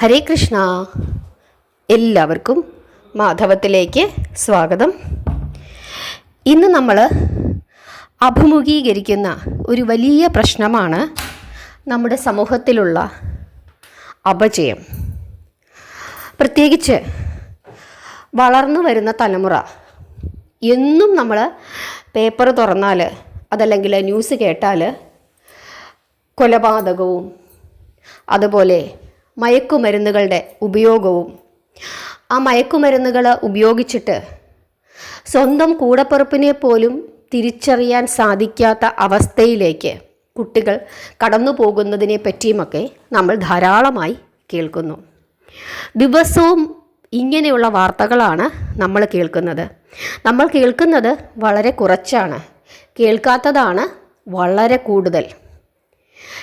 ഹരേ കൃഷ്ണ. എല്ലാവർക്കും മാധവത്തിലേക്ക് സ്വാഗതം. ഇന്ന് നമ്മൾ അഭിമുഖീകരിക്കുന്ന ഒരു വലിയ പ്രശ്നമാണ് നമ്മുടെ സമൂഹത്തിലുള്ള അപജയം. പ്രത്യേകിച്ച് വളർന്നു വരുന്ന തലമുറ. എന്നും നമ്മൾ പേപ്പർ തുറന്നാൽ അതല്ലെങ്കിൽ ന്യൂസ് കേട്ടാൽ കൊലപാതകവും അതുപോലെ മയക്കുമരുന്നുകളുടെ ഉപയോഗവും. ആ മയക്കുമരുന്നുകൾ ഉപയോഗിച്ചിട്ട് സ്വന്തം കൂടപ്പുറപ്പിനെ പോലും തിരിച്ചറിയാൻ സാധിക്കാത്ത അവസ്ഥയിലേക്ക് കുട്ടികൾ കടന്നു പോകുന്നതിനെ പറ്റിയുമൊക്കെ നമ്മൾ ധാരാളമായി കേൾക്കുന്നു. ദിവസവും ഇങ്ങനെയുള്ള വാർത്തകളാണ് നമ്മൾ കേൾക്കുന്നത്. നമ്മൾ കേൾക്കുന്നത് വളരെ കുറച്ചാണ്. കേൾക്കാത്തതാണ് വളരെ കൂടുതൽ.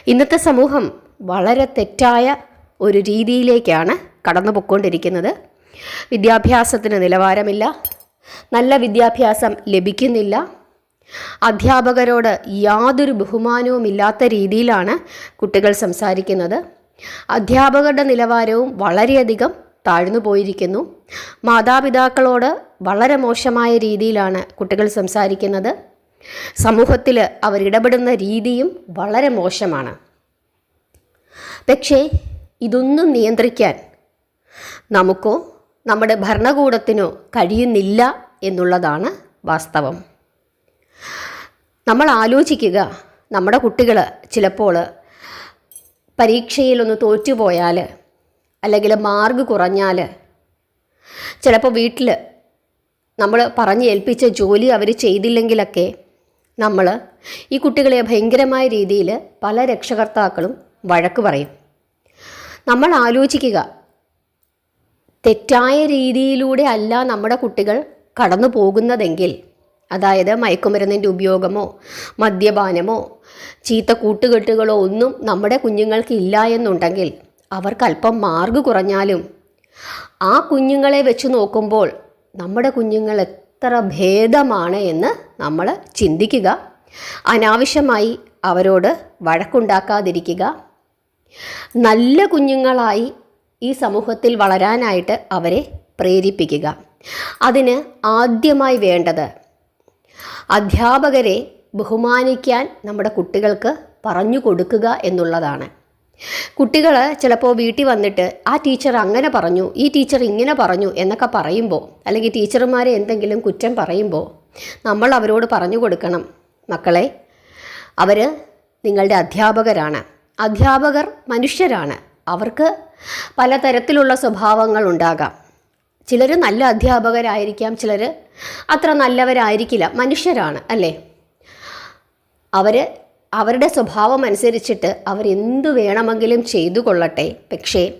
ഇന്നത്തെ സമൂഹം വളരെ തെറ്റായ ഒരു രീതിയിലേക്കാണ് കടന്നു പൊയ്ക്കൊണ്ടിരിക്കുന്നത് വിദ്യാഭ്യാസത്തിന് നിലവാരമില്ല. നല്ല വിദ്യാഭ്യാസം ലഭിക്കുന്നില്ല. അധ്യാപകരോട് യാതൊരു ബഹുമാനവും ഇല്ലാത്ത രീതിയിലാണ് കുട്ടികൾ സംസാരിക്കുന്നത്. അധ്യാപകരുടെ നിലവാരവും വളരെയധികം താഴ്ന്നു പോയിരിക്കുന്നു. മാതാപിതാക്കളോട് വളരെ മോശമായ രീതിയിലാണ് കുട്ടികൾ സംസാരിക്കുന്നത്. സമൂഹത്തിൽ അവരിടപെടുന്ന രീതിയും വളരെ മോശമാണ്. പക്ഷേ ഇതൊന്നും നിയന്ത്രിക്കാൻ നമുക്കോ നമ്മുടെ ഭരണകൂടത്തിനോ കഴിയുന്നില്ല എന്നുള്ളതാണ് വാസ്തവം. നമ്മൾ ആലോചിക്കുക നമ്മുടെ കുട്ടികൾ ചിലപ്പോൾ പരീക്ഷയിലൊന്ന് തോറ്റുപോയാൽ അല്ലെങ്കിൽ മാർഗ് കുറഞ്ഞാൽ ചിലപ്പോൾ വീട്ടിൽ നമ്മൾ പറഞ്ഞ് ഏൽപ്പിച്ച ജോലി അവർ ചെയ്തില്ലെങ്കിലൊക്കെ നമ്മൾ ഈ കുട്ടികളെ ഭയങ്കരമായ രീതിയിൽ പല രക്ഷകർത്താക്കളും വഴക്ക് പറയും. നമ്മൾ ആലോചിക്കുക. തെറ്റായ രീതിയിലൂടെ അല്ല നമ്മുടെ കുട്ടികൾ കടന്നു പോകുന്നതെങ്കിൽ അതായത് മയക്കുമരുന്നിന്റെ ഉപയോഗമോ മദ്യപാനമോ ചീത്ത കൂട്ടുകെട്ടുകളോ ഒന്നും നമ്മുടെ കുഞ്ഞുങ്ങൾക്ക് ഇല്ല എന്നുണ്ടെങ്കിൽ അവർക്ക് അല്പം മാർഗ് കുറഞ്ഞാലും ആ കുഞ്ഞുങ്ങളെ വെച്ച് നോക്കുമ്പോൾ നമ്മുടെ കുഞ്ഞുങ്ങൾ എത്ര ഭേദമാണ് എന്ന് നമ്മൾ ചിന്തിക്കുക. അനാവശ്യമായി അവരോട് വഴക്കുണ്ടാക്കാതിരിക്കുക. നല്ല കുഞ്ഞുങ്ങളായി ഈ സമൂഹത്തിൽ വളരാനായിട്ട് അവരെ പ്രേരിപ്പിക്കുക. അതിന് ആദ്യമായി വേണ്ടത് അധ്യാപകരെ ബഹുമാനിക്കാൻ നമ്മുടെ കുട്ടികൾക്ക് പറഞ്ഞു കൊടുക്കുക എന്നുള്ളതാണ്. കുട്ടികൾ ചിലപ്പോൾ വീട്ടിൽ വന്നിട്ട് ആ ടീച്ചർ അങ്ങനെ പറഞ്ഞു ഈ ടീച്ചർ ഇങ്ങനെ പറഞ്ഞു എന്നൊക്കെ പറയുമ്പോൾ അല്ലെങ്കിൽ ടീച്ചർമാരെ എന്തെങ്കിലും കുറ്റം പറയുമ്പോൾ നമ്മൾ അവരോട് പറഞ്ഞു കൊടുക്കണം. മക്കളെ അവർ നിങ്ങളുടെ അധ്യാപകരാണ്. അധ്യാപകർ മനുഷ്യരാണ്. അവർക്ക് പലതരത്തിലുള്ള സ്വഭാവങ്ങൾ ഉണ്ടാകാം ചിലർ നല്ല അധ്യാപകരായിരിക്കാം ചിലർ അത്ര നല്ലവരായിരിക്കില്ല. മനുഷ്യരാണ് അല്ലേ? അവർ അവരുടെ സ്വഭാവം അനുസരിച്ചിട്ട് അവരെന്തു വേണമെങ്കിലും ചെയ്തു കൊള്ളട്ടെ. പക്ഷേ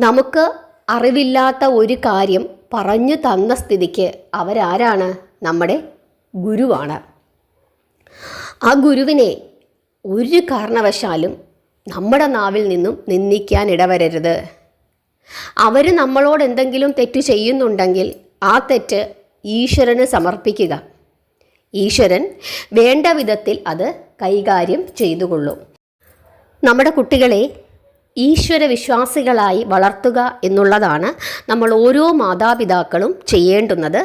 നമുക്ക് അറിവില്ലാത്ത ഒരു കാര്യം പറഞ്ഞു തന്ന സ്ഥിതിക്ക് അവരാരാണ്? നമ്മുടെ ഗുരുവാണ്. ആ ഗുരുവിനെ ഒരു കാരണവശാലും നമ്മുടെ നാവിൽ നിന്നും നിന്ദിക്കാൻ ഇടവരരുത്. അവർ നമ്മളോട് എന്തെങ്കിലും തെറ്റ് ചെയ്യുന്നുണ്ടെങ്കിൽ ആ തെറ്റ് ഈശ്വരന് സമർപ്പിക്കുക. ഈശ്വരൻ വേണ്ട വിധത്തിൽ അത് കൈകാര്യം ചെയ്തുകൊള്ളും. നമ്മുടെ കുട്ടികളെ ഈശ്വര വിശ്വാസികളായി വളർത്തുക എന്നുള്ളതാണ് നമ്മൾ ഓരോ മാതാപിതാക്കളും ചെയ്യേണ്ടുന്നത്.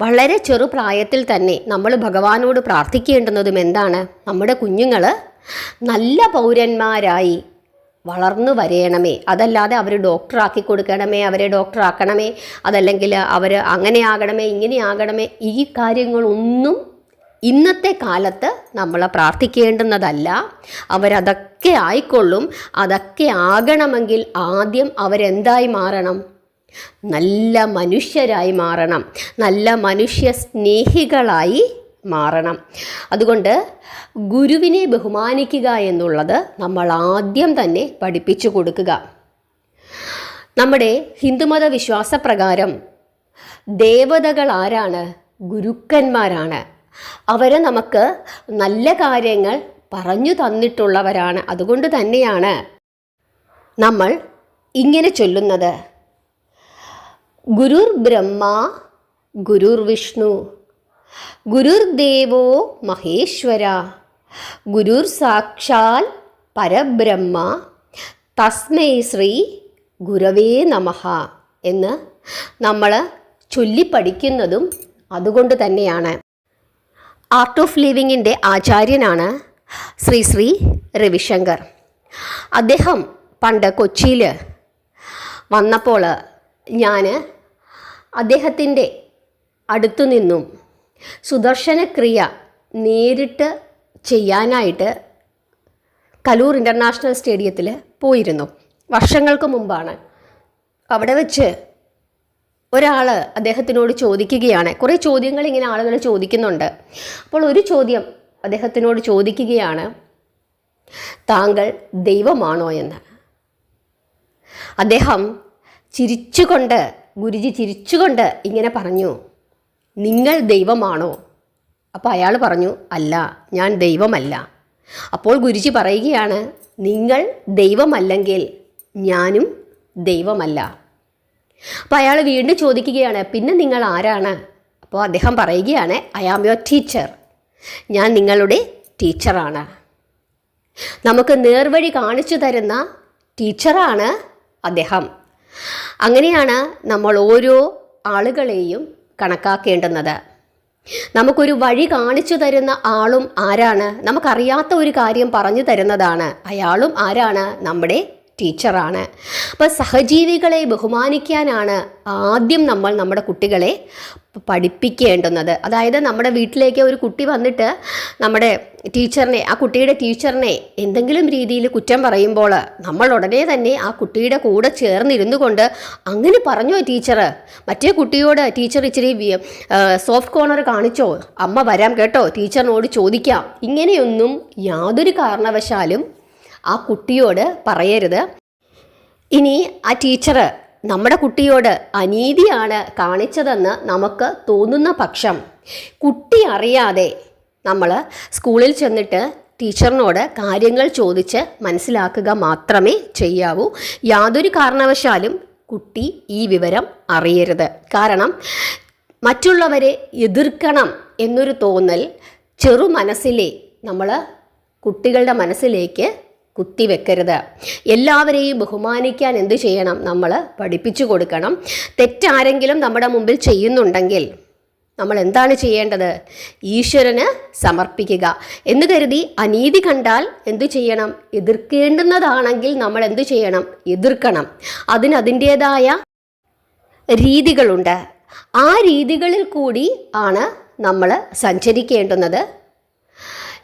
വളരെ ചെറുപ്രായത്തിൽ തന്നെ നമ്മൾ ഭഗവാനോട് പ്രാർത്ഥിക്കേണ്ടുന്നതും എന്താണ്? നമ്മുടെ കുഞ്ഞുങ്ങൾ നല്ല പൗരന്മാരായി വളർന്നു വരയണമേ അതല്ലാതെ അവർ ഡോക്ടറാക്കി കൊടുക്കണമേ അവരെ ഡോക്ടറാക്കണമേ അതല്ലെങ്കിൽ അവർ അങ്ങനെ ആകണമേ ഇങ്ങനെ ആകണമേ ഈ കാര്യങ്ങളൊന്നും ഇന്നത്തെ കാലത്ത് നമ്മൾ പ്രാർത്ഥിക്കേണ്ടുന്നതല്ല. അവരതൊക്കെ ആയിക്കൊള്ളും. അതൊക്കെ ആകണമെങ്കിൽ ആദ്യം അവരെന്തായി മാറണം? നല്ല മനുഷ്യരായി മാറണം. നല്ല മനുഷ്യ സ്നേഹികളായി മാറണം. അതുകൊണ്ട് ഗുരുവിനെ ബഹുമാനിക്കുക എന്നുള്ളത് നമ്മൾ ആദ്യം തന്നെ പഠിപ്പിച്ചു കൊടുക്കുക. നമ്മുടെ ഹിന്ദുമത വിശ്വാസപ്രകാരം ദേവതകൾ ആരാണ് ഗുരുക്കന്മാരാണ്. അവർ നമുക്ക് നല്ല കാര്യങ്ങൾ പറഞ്ഞു തന്നിട്ടുള്ളവരാണ്. അതുകൊണ്ട് തന്നെയാണ് നമ്മൾ ഇങ്ങനെ ചൊല്ലുന്നത്. ഗുരുർ ബ്രഹ്മ ഗുരുർ വിഷ്ണു. ഗുരുർ ദേവോ മഹേശ്വര. ഗുരുർ സാക്ഷാൽ പരബ്രഹ്മ. തസ്മൈ ശ്രീ ഗുരവേ നമഹ എന്ന് നമ്മൾ ചൊല്ലിപ്പഠിക്കുന്നതും അതുകൊണ്ട് തന്നെയാണ്. ആർട്ട് ഓഫ് ലിവിങ്ങിന്റെ ആചാര്യനാണ് ശ്രീ ശ്രീ രവിശങ്കർ. അദ്ദേഹം പണ്ട് കൊച്ചിയിൽ വന്നപ്പോൾ ഞാൻ അദ്ദേഹത്തിന്റെ അടുത്തു നിന്നും സുദർശനക്രിയ നേരിട്ട് ചെയ്യാനായിട്ട് കലൂർ ഇന്റർനാഷണൽ സ്റ്റേഡിയത്തിൽ പോയിരുന്നു. വർഷങ്ങൾക്ക് മുമ്പാണ്. അവിടെ വെച്ച് ഒരാൾ അദ്ദേഹത്തിനോട് ചോദിക്കുകയാണ്. കുറേ ചോദ്യങ്ങൾ ഇങ്ങനെ ആളുകൾ ചോദിക്കുന്നുണ്ട്. അപ്പോൾ ഒരു ചോദ്യം അദ്ദേഹത്തിനോട് ചോദിക്കുകയാണ്. താങ്കൾ ദൈവമാണോ എന്ന്. അദ്ദേഹം ചിരിച്ചുകൊണ്ട് ഗുരുജി ചിരിച്ചുകൊണ്ട് ഇങ്ങനെ പറഞ്ഞു നിങ്ങൾ ദൈവമാണോ? അപ്പോൾ അയാൾ പറഞ്ഞു അല്ല ഞാൻ ദൈവമല്ല. അപ്പോൾ ഗുരുജി പറയുകയാണ് നിങ്ങൾ ദൈവമല്ലെങ്കിൽ ഞാനും ദൈവമല്ല. അപ്പോൾ അയാൾ വീണ്ടും ചോദിക്കുകയാണ് പിന്നെ നിങ്ങൾ ആരാണ്? അപ്പോൾ അദ്ദേഹം പറയുകയാണ് ഐ ആം യുവർ ടീച്ചർ ഞാൻ നിങ്ങളുടെ ടീച്ചറാണ്. നമുക്ക് നേർവഴി കാണിച്ചു തരുന്ന ടീച്ചറാണ് അദ്ദേഹം. അങ്ങനെയാണ് നമ്മൾ ഓരോ ആളുകളെയും കണക്കാക്കേണ്ടുന്നത്. നമുക്കൊരു വഴി കാണിച്ചു തരുന്ന ആളും ആരാണ്? നമുക്കറിയാത്ത ഒരു കാര്യം പറഞ്ഞു തരുന്നതാണ്. അയാളും ആരാണ്? നമ്മുടെ ടീച്ചറാണ്. അപ്പോൾ സഹജീവികളെ ബഹുമാനിക്കാനാണ് ആദ്യം നമ്മൾ നമ്മുടെ കുട്ടികളെ പഠിപ്പിക്കേണ്ടുന്നത്. അതായത് നമ്മുടെ വീട്ടിലേക്ക് ഒരു കുട്ടി വന്നിട്ട് നമ്മുടെ ടീച്ചറിനെ ആ കുട്ടിയുടെ ടീച്ചറിനെ എന്തെങ്കിലും രീതിയിൽ കുറ്റം പറയുമ്പോൾ നമ്മൾ ഉടനെ തന്നെ ആ കുട്ടിയുടെ കൂടെ ചേർന്നിരുന്നു കൊണ്ട് അങ്ങനെ പറഞ്ഞോ ടീച്ചർ? മറ്റേ കുട്ടിയോട് ടീച്ചർ ഇച്ചിരി സോഫ്റ്റ് കോർണർ കാണിച്ചോ? അമ്മ വരാം കേട്ടോ ടീച്ചറിനോട് ചോദിക്കാം. ഇങ്ങനെയൊന്നും യാതൊരു കാരണവശാലും ആ കുട്ടിയോട് പറയരുത്. ഇനി ആ ടീച്ചർ നമ്മുടെ കുട്ടിയോട് അനീതിയാണ് കാണിച്ചതെന്ന് നമുക്ക് തോന്നുന്ന പക്ഷം കുട്ടി അറിയാതെ നമ്മൾ സ്കൂളിൽ ചെന്നിട്ട് ടീച്ചറിനോട് കാര്യങ്ങൾ ചോദിച്ച് മനസ്സിലാക്കുക മാത്രമേ ചെയ്യാവൂ. യാതൊരു കാരണവശാലും കുട്ടി ഈ വിവരം അറിയരുത്. കാരണം മറ്റുള്ളവരെ എതിർക്കണം എന്നൊരു തോന്നൽ ചെറു മനസ്സിലെ നമ്മൾ കുട്ടികളുടെ മനസ്സിലേക്ക് കുത്തിവെക്കരുത്. എല്ലാവരെയും ബഹുമാനിക്കാൻ എന്ത് ചെയ്യണം? നമ്മൾ പഠിപ്പിച്ചു കൊടുക്കണം. തെറ്റാരെങ്കിലും നമ്മുടെ മുമ്പിൽ ചെയ്യുന്നുണ്ടെങ്കിൽ നമ്മൾ എന്താണ് ചെയ്യേണ്ടത്? ഈശ്വരന് സമർപ്പിക്കുക. എന്ന് കരുതി അനീതി കണ്ടാൽ എന്തു ചെയ്യണം? എതിർക്കേണ്ടുന്നതാണെങ്കിൽ നമ്മൾ എന്തു ചെയ്യണം? എതിർക്കണം. അതിന് അതിന്റേതായ രീതികളുണ്ട്. ആ രീതികളിൽ കൂടി ആണ് നമ്മൾ സഞ്ചരിക്കേണ്ടുന്നത്.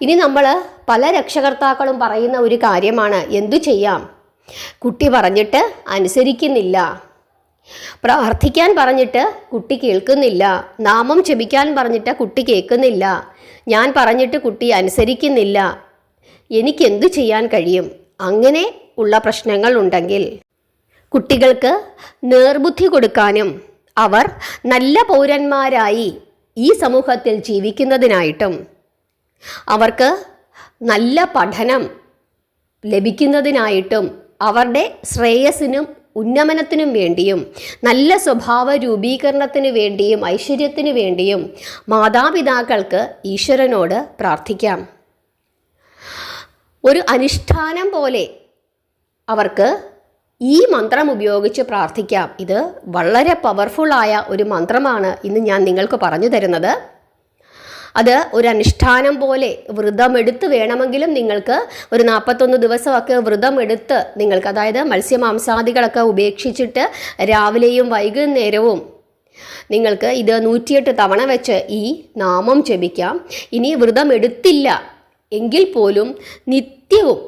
ഇനി നമ്മൾ പല രക്ഷകർത്താക്കളും പറയുന്ന ഒരു കാര്യമാണ്. എന്തു ചെയ്യാം? കുട്ടി പറഞ്ഞിട്ട് അനുസരിക്കുന്നില്ല. പ്രാർത്ഥിക്കാൻ പറഞ്ഞിട്ട് കുട്ടി കേൾക്കുന്നില്ല. നാമം ജപിക്കാൻ പറഞ്ഞിട്ട് കുട്ടി കേൾക്കുന്നില്ല. ഞാൻ പറഞ്ഞിട്ട് കുട്ടി അനുസരിക്കുന്നില്ല. എനിക്കെന്തു ചെയ്യാൻ കഴിയും? അങ്ങനെ ഉള്ള പ്രശ്നങ്ങൾ ഉണ്ടെങ്കിൽ കുട്ടികൾക്ക് നേർബുദ്ധി കൊടുക്കാനും അവർ നല്ല പൗരന്മാരായി ഈ സമൂഹത്തിൽ ജീവിക്കുന്നതിനായിട്ടും അവർക്ക് നല്ല പഠനം ലഭിക്കുന്നതിനായിട്ടും അവരുടെ ശ്രേയസിനും ഉന്നമനത്തിനും വേണ്ടിയും നല്ല സ്വഭാവ രൂപീകരണത്തിന് വേണ്ടിയും ഐശ്വര്യത്തിന് വേണ്ടിയും മാതാപിതാക്കൾക്ക് ഈശ്വരനോട് പ്രാർത്ഥിക്കാം. ഒരു അനുഷ്ഠാനം പോലെ അവർക്ക് ഈ മന്ത്രം ഉപയോഗിച്ച് പ്രാർത്ഥിക്കാം. ഇത് വളരെ പവർഫുള്ളായ ഒരു മന്ത്രമാണ് ഇന്ന് ഞാൻ നിങ്ങൾക്ക് പറഞ്ഞു തരുന്നത്. അത് ഒരു അനുഷ്ഠാനം പോലെ വ്രതമെടുത്ത് വേണമെങ്കിലും നിങ്ങൾക്ക് ഒരു നാൽപ്പത്തൊന്ന് ദിവസമൊക്കെ വ്രതമെടുത്ത് നിങ്ങൾക്ക് അതായത് മത്സ്യമാംസാദികളൊക്കെ ഉപേക്ഷിച്ചിട്ട് രാവിലെയും വൈകുന്നേരവും നിങ്ങൾക്ക് ഇത് നൂറ്റിയെട്ട് തവണ വെച്ച് ഈ നാമം ജപിക്കാം. ഇനി വ്രതം എടുത്തില്ല എങ്കിൽ പോലും നിത്യവും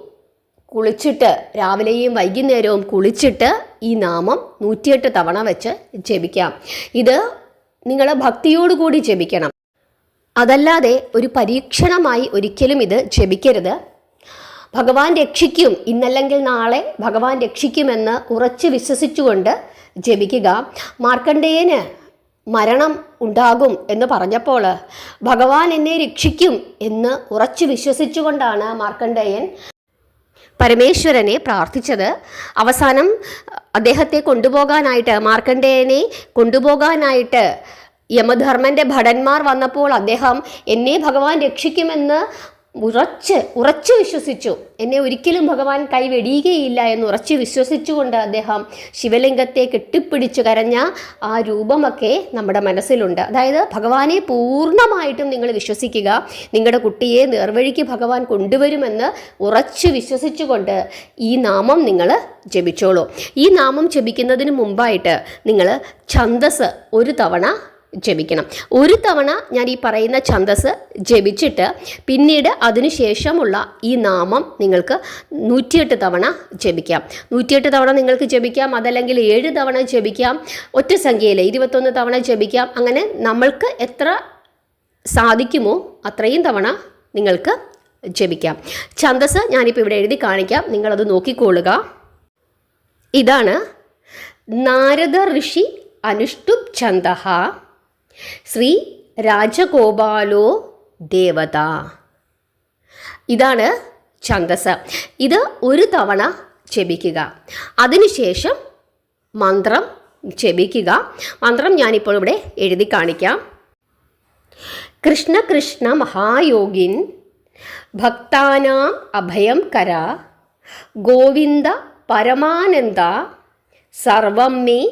കുളിച്ചിട്ട് രാവിലെയും വൈകുന്നേരവും കുളിച്ചിട്ട് ഈ നാമം നൂറ്റിയെട്ട് തവണ വെച്ച് ജപിക്കാം. ഇത് നിങ്ങൾ ഭക്തിയോടുകൂടി ജപിക്കണം. അതല്ലാതെ ഒരു പരീക്ഷണമായി ഒരിക്കലും ഇത് ജപിക്കരുത്. ഭഗവാൻ രക്ഷിക്കും. ഇന്നല്ലെങ്കിൽ നാളെ ഭഗവാൻ രക്ഷിക്കുമെന്ന് ഉറച്ച് വിശ്വസിച്ചുകൊണ്ട് ജപിക്കുക. മാർക്കണ്ഡേയന് മരണം ഉണ്ടാകും എന്ന് പറഞ്ഞപ്പോൾ ഭഗവാൻ എന്നെ രക്ഷിക്കും എന്ന് ഉറച്ചു വിശ്വസിച്ചുകൊണ്ടാണ് മാർക്കണ്ഡേയൻ പരമേശ്വരനെ പ്രാർത്ഥിച്ചത്. അവസാനം അദ്ദേഹത്തെ കൊണ്ടുപോകാനായിട്ട് മാർക്കണ്ഡേയനെ കൊണ്ടുപോകാനായിട്ട് യമധർമ്മന്റെ ഭടന്മാർ വന്നപ്പോൾ അദ്ദേഹം എന്നെ ഭഗവാൻ രക്ഷിക്കുമെന്ന് ഉറച്ച് ഉറച്ചു വിശ്വസിച്ചു. എന്നെ ഒരിക്കലും ഭഗവാൻ കൈവെടിയുകയില്ല എന്ന് ഉറച്ചു വിശ്വസിച്ചുകൊണ്ട് അദ്ദേഹം ശിവലിംഗത്തെ കെട്ടിപ്പിടിച്ചു കരഞ്ഞ ആ രൂപമൊക്കെ നമ്മുടെ മനസ്സിലുണ്ട്. അതായത് ഭഗവാനെ പൂർണമായിട്ടും നിങ്ങൾ വിശ്വസിക്കുക. നിങ്ങളുടെ കുട്ടിയെ നേർവഴിക്ക് ഭഗവാൻ കൊണ്ടുവരുമെന്ന് ഉറച്ചു വിശ്വസിച്ചുകൊണ്ട് ഈ നാമം നിങ്ങൾ ജപിച്ചോളൂ. ഈ നാമം ജപിക്കുന്നതിന് മുമ്പായിട്ട് നിങ്ങൾ ഛന്തസ് ഒരു തവണ ജപിക്കണം. ഒരു തവണ ഞാൻ ഈ പറയുന്ന ഛന്ദസ് ജപിച്ചിട്ട് പിന്നീട് അതിനുശേഷമുള്ള ഈ നാമം നിങ്ങൾക്ക് നൂറ്റിയെട്ട് തവണ ജപിക്കാം. നൂറ്റിയെട്ട് തവണ നിങ്ങൾക്ക് ജപിക്കാം അതല്ലെങ്കിൽ ഏഴ് തവണ ജപിക്കാം ഒറ്റ സംഖ്യയിൽ ഇരുപത്തൊന്ന് തവണ ജപിക്കാം. അങ്ങനെ നമ്മൾക്ക് എത്ര സാധിക്കുമോ അത്രയും തവണ നിങ്ങൾക്ക് ജപിക്കാം. ഛന്ദസ് ഞാനിപ്പോൾ ഇവിടെ എഴുതി കാണിക്കാം. നിങ്ങളത് നോക്കിക്കൊള്ളുക. ഇതാണ് നാരദ ഋഷി അനുഷ്ടുപ് ഛന്ദ ശ്രീ രാജഗോപാലോ ദേവത. ഇതാണ് ഛന്ദസ്. ഇത് ഒരു തവണ ജപിക്കുക. അതിനുശേഷം മന്ത്രം ജപിക്കുക. മന്ത്രം ഞാനിപ്പോൾ ഇവിടെ എഴുതി കാണിക്കാം. കൃഷ്ണ കൃഷ്ണ മഹായോഗിൻ ഭക്താനാം അഭയം കര ഗോവിന്ദ പരമാനന്ദ സർവം മേ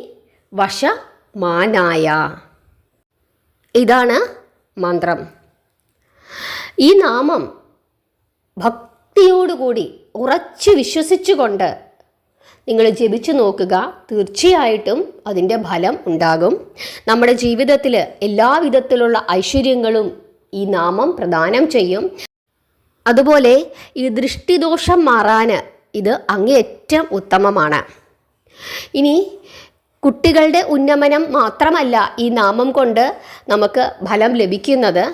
വശമാനായ. ഇതാണ് മന്ത്രം. ഈ നാമം ഭക്തിയോടുകൂടി ഉറച്ചു വിശ്വസിച്ചുകൊണ്ട് നിങ്ങൾ ജപിച്ചു നോക്കുക. തീർച്ചയായിട്ടും അതിന്റെ ഫലം ഉണ്ടാകും. നമ്മുടെ ജീവിതത്തിൽ എല്ലാ വിധത്തിലുള്ള ഐശ്വര്യങ്ങളും ഈ നാമം പ്രദാനം ചെയ്യും. അതുപോലെ ഈ ദൃഷ്ടിദോഷം മാറാൻ ഇത് അങ്ങേയറ്റം ഉത്തമമാണ്. ഇനി കുട്ടികളുടെ ഉന്നമനം മാത്രമല്ല ഈ നാമം കൊണ്ട് നമുക്ക് ഫലം ലഭിക്കുന്നത്.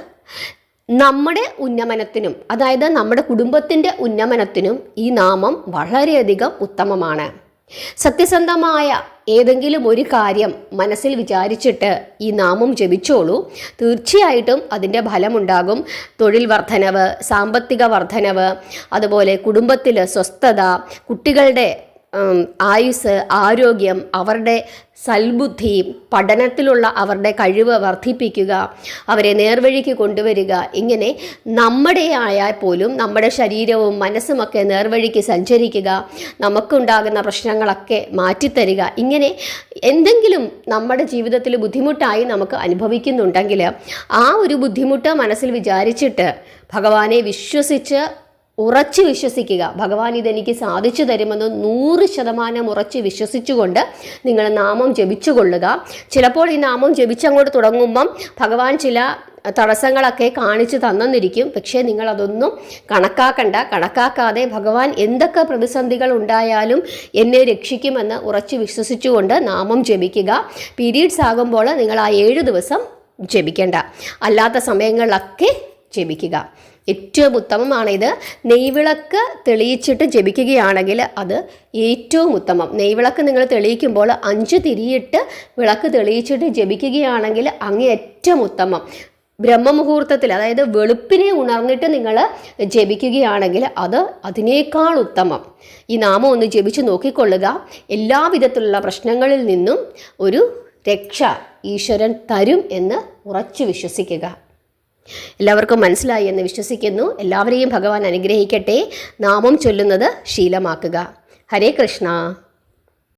നമ്മുടെ ഉന്നമനത്തിനും അതായത് നമ്മുടെ കുടുംബത്തിന്റെ ഉന്നമനത്തിനും ഈ നാമം വളരെയധികം ഉത്തമമാണ്. സത്യസന്ധമായ ഏതെങ്കിലും ഒരു കാര്യം മനസ്സിൽ വിചാരിച്ചിട്ട് ഈ നാമം ജപിച്ചോളൂ. തീർച്ചയായിട്ടും അതിന്റെ ഫലമുണ്ടാകും. തൊഴിൽ വർധനവ് സാമ്പത്തിക വർധനവ് അതുപോലെ കുടുംബത്തിൽ സ്വസ്ഥത കുട്ടികളുടെ ആയുസ് ആരോഗ്യം അവരുടെ സൽബുദ്ധി പഠനത്തിലുള്ള അവരുടെ കഴിവ് വർദ്ധിപ്പിക്കുക അവരെ നേർവഴിക്ക് കൊണ്ടുവരിക ഇങ്ങനെ നമ്മുടെ ആയാൽ പോലും നമ്മുടെ ശരീരവും മനസ്സുമൊക്കെ നേർവഴിക്ക് സഞ്ചരിക്കുക നമുക്കുണ്ടാകുന്ന പ്രശ്നങ്ങളൊക്കെ മാറ്റിത്തരിക ഇങ്ങനെ എന്തെങ്കിലും നമ്മുടെ ജീവിതത്തിൽ ബുദ്ധിമുട്ടായി നമുക്ക് അനുഭവിക്കുന്നുണ്ടെങ്കിൽ ആ ഒരു ബുദ്ധിമുട്ട് മനസ്സിൽ വിചാരിച്ചിട്ട് ഭഗവാനെ വിശ്വസിച്ച് ഉറച്ചു വിശ്വസിക്കുക. ഭഗവാൻ ഇതെനിക്ക് സാധിച്ചു തരുമെന്ന് നൂറ് ശതമാനം ഉറച്ച് വിശ്വസിച്ചുകൊണ്ട് നിങ്ങൾ നാമം ജപിച്ചുകൊള്ളുക. ചിലപ്പോൾ ഈ നാമം ജപിച്ചങ്ങോട്ട് തുടങ്ങുമ്പം ഭഗവാൻ ചില തടസ്സങ്ങളൊക്കെ കാണിച്ചു തന്നെന്നിരിക്കും പക്ഷേ നിങ്ങൾ അതൊന്നും കണക്കാക്കണ്ട. കണക്കാക്കാതെ ഭഗവാൻ എന്തൊക്കെ പ്രതിസന്ധികൾ ഉണ്ടായാലും എന്നെ രക്ഷിക്കുമെന്ന് ഉറച്ചു വിശ്വസിച്ചുകൊണ്ട് നാമം ജപിക്കുക. പീരീഡ്സ് ആകുമ്പോൾ നിങ്ങൾ ആ ഏഴ് ദിവസം ജപിക്കേണ്ട. അല്ലാത്ത സമയങ്ങളിലൊക്കെ ജപിക്കുക. ഏറ്റവും ഉത്തമമാണ് ഉത്തമമാണിത്. നെയ്വിളക്ക് തെളിയിച്ചിട്ട് ജപിക്കുകയാണെങ്കിൽ അത് ഏറ്റവും ഉത്തമം. നെയ്വിളക്ക് നിങ്ങൾ തെളിയിക്കുമ്പോൾ അഞ്ച് തിരിയിട്ട് വിളക്ക് തെളിയിച്ചിട്ട് ജപിക്കുകയാണെങ്കിൽ അങ്ങ് ഏറ്റവും ഉത്തമം. ബ്രഹ്മമുഹൂർത്തത്തിൽ അതായത് വെളുപ്പിനെ ഉണർന്നിട്ട് നിങ്ങൾ ജപിക്കുകയാണെങ്കിൽ അത് അതിനേക്കാൾ ഉത്തമം. ഈ നാമം ഒന്ന് ജപിച്ച് നോക്കിക്കൊള്ളുക. എല്ലാവിധത്തിലുള്ള പ്രശ്നങ്ങളിൽ നിന്നും ഒരു രക്ഷ ഈശ്വരൻ തരും എന്ന് ഉറച്ചു വിശ്വസിക്കുക. എല്ലാവർക്കും മനസ്സിലായി എന്ന് വിശ്വസിക്കുന്നു. എല്ലാവരെയും ഭഗവാൻ അനുഗ്രഹിക്കട്ടെ. നാമം ചൊല്ലുന്നത് ശീലമാക്കുക. ഹരേ കൃഷ്ണ.